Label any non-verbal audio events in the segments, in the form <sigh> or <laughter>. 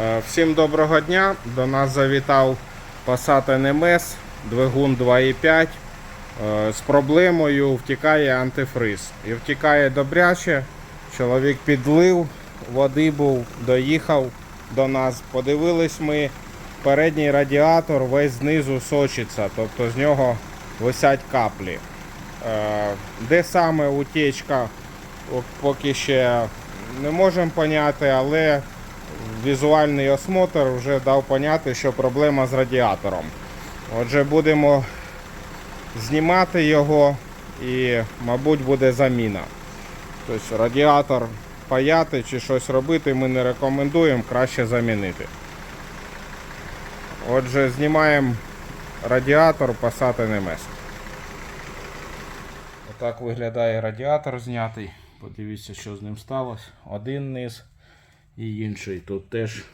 Е, Всім доброго дня. До нас завітав Passat NMS, двигун 2.5. Е, З проблемою втікає антифриз. І втікає добряче. Чоловік підлив, води був, доїхав до нас. Подивились ми, передній радіатор весь знизу сочиться, тобто з нього висять каплі. Е, Де саме утечка, поки ще не можемо поняти, але візуальний осмотр вже дав поняти, що проблема з радіатором. Отже, будемо знімати його і, мабуть, буде заміна. Тобто радіатор паяти чи щось робити ми не рекомендуємо, краще замінити. Отже, знімаємо радіатор Passat NMS. Отак виглядає радіатор знятий. Подивіться, що з ним сталося. Один низ і інший. Тут теж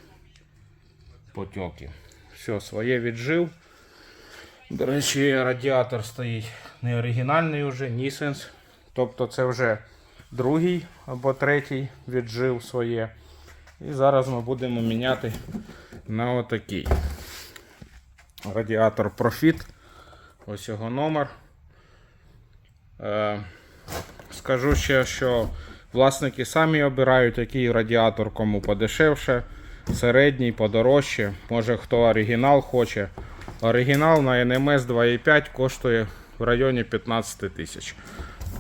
потьоки. Все, своє віджив. До речі, радіатор стоїть не оригінальний вже, Нісенс. Тобто це вже другий або третій віджив своє. І зараз ми будемо міняти на отакий. Радіатор Profit. Ось його номер. Е, Скажу ще, що власники самі обирають, який радіатор кому подешевше, середній, подорожче. Може хто оригінал хоче. Оригінал на NMS 2.5 коштує в районі 15 тисяч.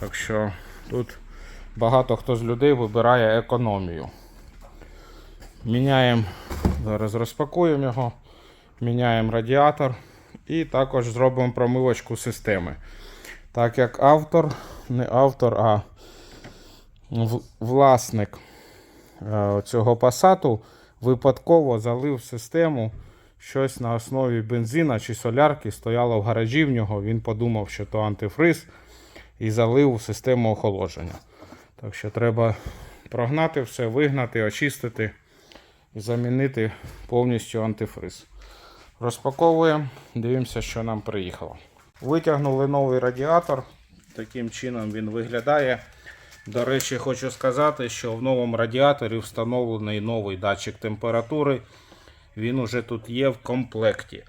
Так що тут багато хто з людей вибирає економію. Міняємо, зараз розпакуємо його, міняємо радіатор і також зробимо промивочку системи. Так як автор, не автор, а власник е, цього пасату випадково залив систему щось на основі бензина чи солярки, стояло в гаражі в нього. Він подумав, що то антифриз, і залив систему охолодження. Так що треба прогнати все, вигнати, очистити і замінити повністю антифриз. Розпаковуємо, дивимося, що нам приїхало. Витягнули новий радіатор. Таким чином він виглядає. До речі, хочу сказати, що в новому радіаторі встановлений новий датчик температури. Він уже тут є в комплекті.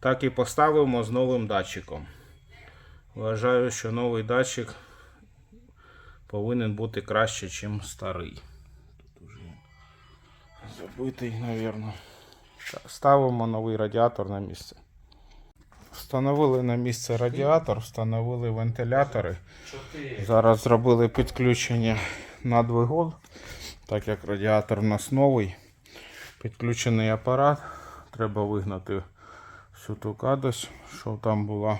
Так і поставимо з новим датчиком. Вважаю, що новий датчик повинен бути краще, ніж старий. Тут уже забитий, мабуть. Ставимо новий радіатор на місце. Встановили на місце радіатор, встановили вентилятори. Зараз зробили підключення на двигун, так як радіатор у нас новий. Підключений апарат. Треба вигнати всю ту кадось, що там була.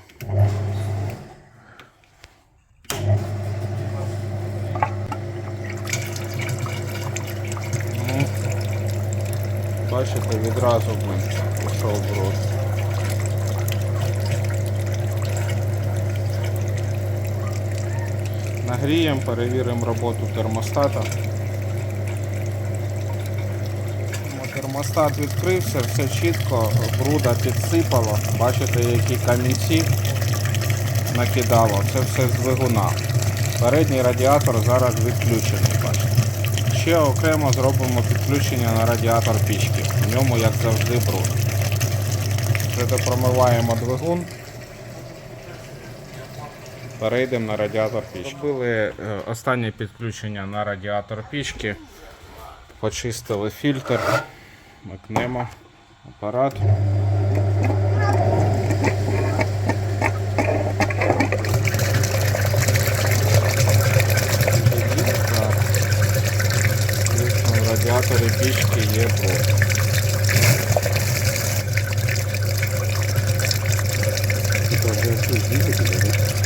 Ну, Бачите, відразу пішов в Нагріємо, перевіримо роботу термостата. Ну, Термостат відкрився, все чітко, бруда підсипало. Бачите, які камінці накидало. Це все з двигуна. Передній радіатор зараз відключений. Бачите. Ще окремо зробимо підключення на радіатор пічки. В ньому, як завжди, бруд. Вже допромиваємо двигун. Перейдемо на радіатор пічки. Зробили е, останнє підключення на радіатор пічки. Почистили фільтр. Макнемо апарат. Радіаторі пічки є бруд. Бачите,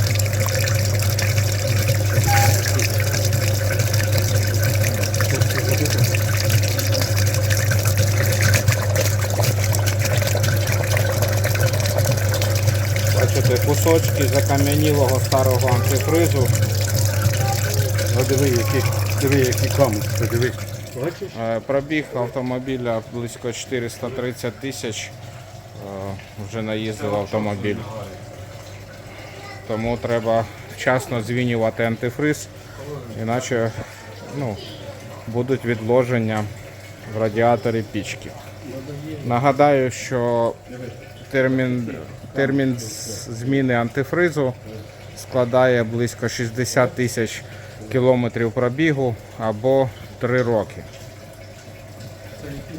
кусочки закам'янілого старого антифризу. А диви, які, диви, які камушки, диви. Бачиш? Е, Пробіг автомобіля близько 430 тисяч. Е, Вже наїздив автомобіль. Тому треба вчасно змінювати антифриз, іначе ну, будуть відложення в радіаторі пічки. Нагадаю, що термін, термін зміни антифризу складає близько 60 тисяч кілометрів пробігу або 3 роки.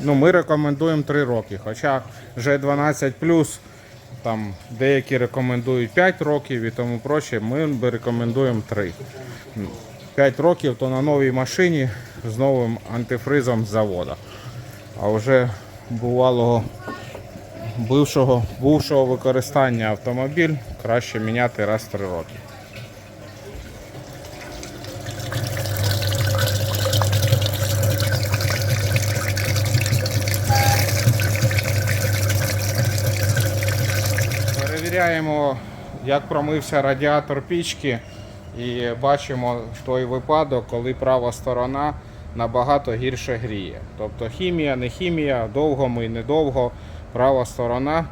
Ну, ми рекомендуємо 3 роки, хоча G12 там деякі рекомендують 5 років і тому проще, ми рекомендуємо 3. 5 років то на новій машині з новим антифризом з завода. А вже бувалого бившого, бувшого використання автомобіль краще міняти раз в 3 роки. Перевіряємо, як промився радіатор пічки, і бачимо той випадок, коли права сторона набагато гірше гріє. Тобто хімія, не хімія, довго ми, недовго, права сторона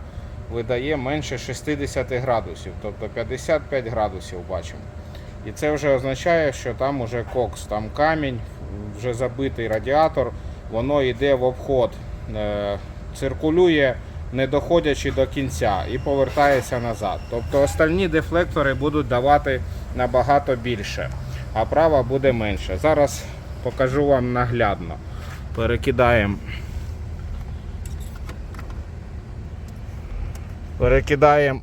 видає менше 60 градусів, тобто 55 градусів бачимо. І це вже означає, що там уже кокс, там камінь, вже забитий радіатор, воно йде в обход, е, циркулює, не доходячи до кінця, і повертається назад. Тобто остальні дефлектори будуть давати набагато більше, а права буде менше. Зараз покажу вам наглядно. Перекидаємо. Перекидаємо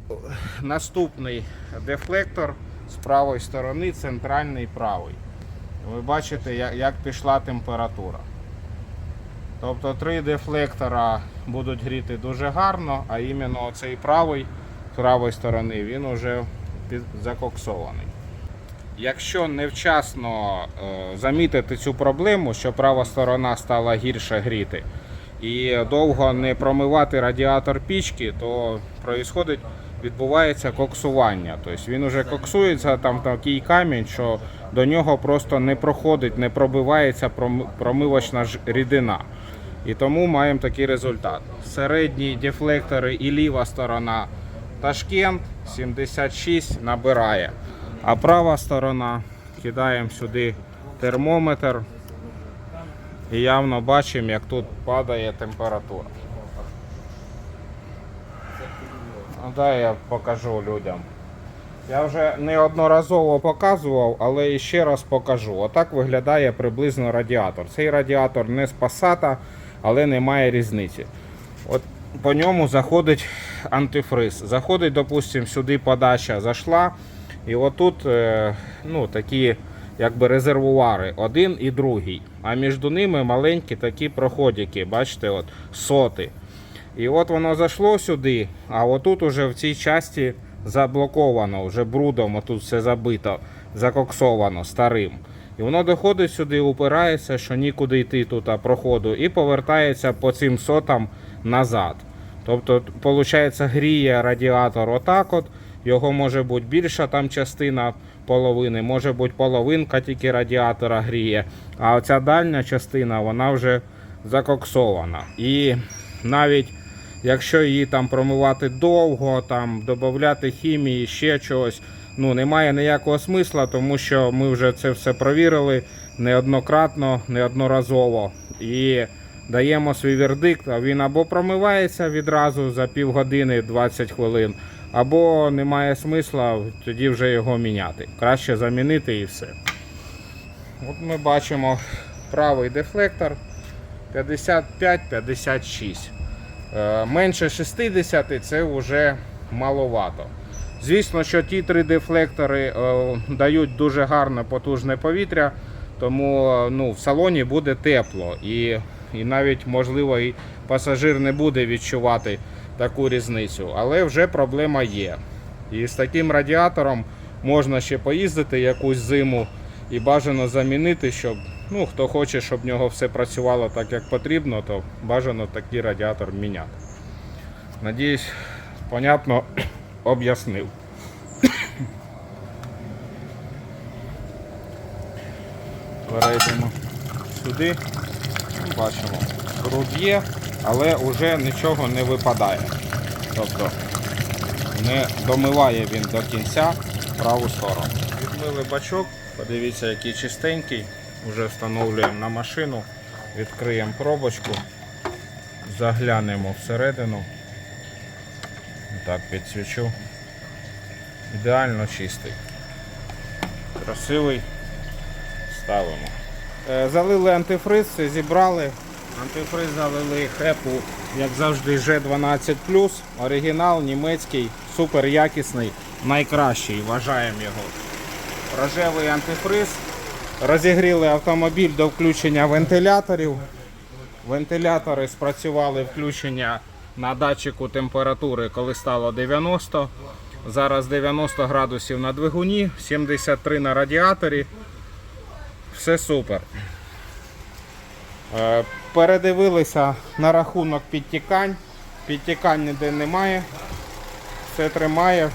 наступний дефлектор з правої сторони, центральний правий. Ви бачите, як, пішла температура. Тобто три дефлектора будуть гріти дуже гарно, а іменно цей правий з правої сторони він під- закоксований. Якщо невчасно е, замітити цю проблему, що права сторона стала гірше гріти, і довго не промивати радіатор пічки, то происходить, відбувається коксування. Тобто він вже коксується, там такий камінь, що до нього просто не проходить, не пробивається промивочна рідина. І тому маємо такий результат. Середні дефлектори і ліва сторона Ташкент 76 набирає. А права сторона кидаємо сюди термометр і явно бачимо, як тут падає температура. Ну, Дай я покажу людям. Я вже неодноразово показував, але ще раз покажу. Отак виглядає приблизно радіатор. Цей радіатор не з Passat, але немає різниці. От по ньому заходить антифриз. Заходить, допустимо, сюди подача зайшла. І отут е, ну, такі якби резервуари, один і другий. А між ними маленькі такі проходики, бачите, от соти. І от воно зайшло сюди, а отут уже в цій часті заблоковано, вже брудом, отут все забито, закоксовано старим. І воно доходить сюди, упирається, що нікуди йти тут проходу, і повертається по цим сотам назад. Тобто, виходить, гріє радіатор отак от. Його може бути більша там частина половини, може бути половинка тільки радіатора гріє. А оця дальня частина вона вже закоксована. І навіть якщо її там промивати довго, там додати хімії, ще чогось, ну немає ніякого смисла, тому що ми вже це все провірили неоднократно, неодноразово. І даємо свій вердикт, а він або промивається відразу за півгодини 20 хвилин, або немає смисла тоді вже його міняти. Краще замінити і все. От ми бачимо правий дефлектор 55-56. Е, Менше 60 це вже маловато. Звісно, що ті три дефлектори е, дають дуже гарне потужне повітря, тому е, ну, в салоні буде тепло і, і навіть можливо і пасажир не буде відчувати таку різницю. Але вже проблема є. І з таким радіатором можна ще поїздити якусь зиму і бажано замінити, щоб ну, хто хоче, щоб в нього все працювало так, як потрібно, то бажано такий радіатор міняти. Надіюсь, понятно <clears throat> об'яснив. Перейдемо сюди. Бачимо, бруд є, але вже нічого не випадає. Тобто не домиває він до кінця праву сторону. Відмили бачок, подивіться, який чистенький. Вже встановлюємо на машину. Відкриємо пробочку, заглянемо всередину. Так, підсвічу. Ідеально чистий. Красивий. Ставимо. Е, Залили антифриз, все зібрали. Антифриз залили хепу, як завжди, G12 оригінал німецький, супер якісний, найкращий, вважаємо його. Рожевий антифриз. Розігріли автомобіль до включення вентиляторів. Вентилятори спрацювали включення на датчику температури, коли стало 90. Зараз 90 градусів на двигуні, 73 на радіаторі. Все супер. Е, Передивилися на рахунок підтікань. Підтікань ніде немає. Все тримає.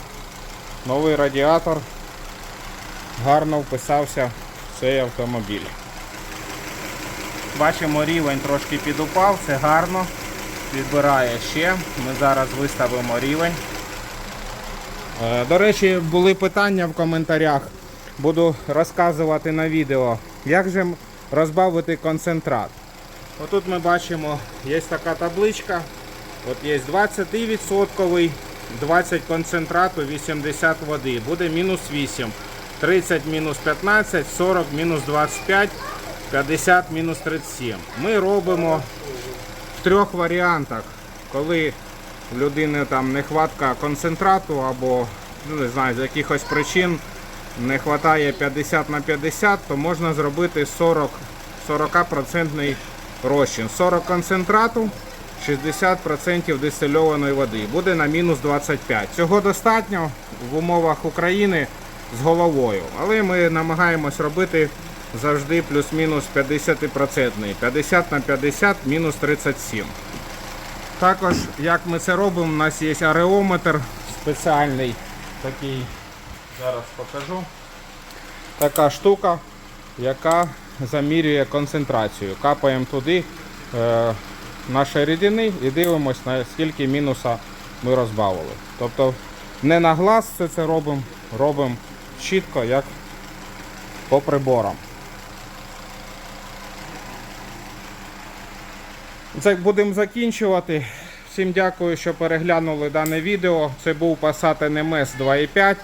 Новий радіатор. Гарно вписався в цей автомобіль. Бачимо, рівень трошки підупав, це гарно. Підбирає ще. Ми зараз виставимо рівень. Е, До речі, були питання в коментарях. Буду розказувати на відео, як же розбавити концентрат. Отут ми бачимо, є така табличка. От є 20%, 20 концентрату, 80 води. Буде мінус 8. 30 мінус 15, 40 мінус 25, 50 мінус 37. Ми робимо в трьох варіантах. Коли в людини там нехватка концентрату або ну, не знаю, з якихось причин не вистачає 50 на 50, то можна зробити 40, 40% розчин. 40 концентрату, 60% дистильованої води. Буде на мінус 25. Цього достатньо в умовах України з головою. Але ми намагаємось робити завжди плюс-мінус 50%. 50 на 50 мінус 37. Також, як ми це робимо, у нас є ареометр спеціальний такий. Зараз покажу. Така штука, яка замірює концентрацію. Капаємо туди е, наші рідини і дивимося, на скільки мінуса ми розбавили. Тобто не на глаз все це робимо, робимо чітко, як по приборам. Це будемо закінчувати. Всім дякую, що переглянули дане відео. Це був Passat NMS 2.5.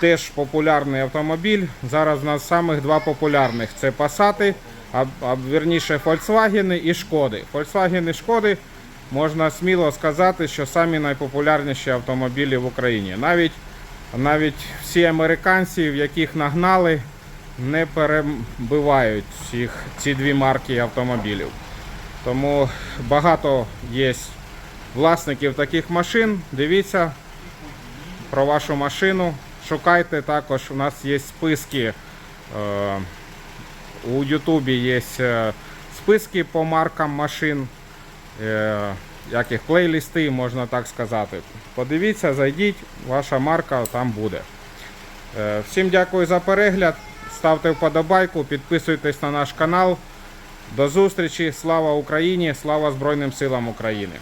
Теж популярний автомобіль. Зараз у нас самих два популярних це Passat, а, а вірніше Volkswagen і Шкоди. Volkswagen і Шкоди можна сміло сказати, що самі найпопулярніші автомобілі в Україні. Навіть, навіть всі американці, в яких нагнали, не перебивають цих, ці дві марки автомобілів. Тому багато є власників таких машин. Дивіться про вашу машину. Шукайте також. У нас є списки. е, У Ютубі є е, списки по маркам машин. е, Як їх плейлісти, можна так сказати. Подивіться, зайдіть, ваша марка там буде. Всім дякую за перегляд. Ставте вподобайку, підписуйтесь на наш канал. До зустрічі! Слава Україні! Слава Збройним силам України!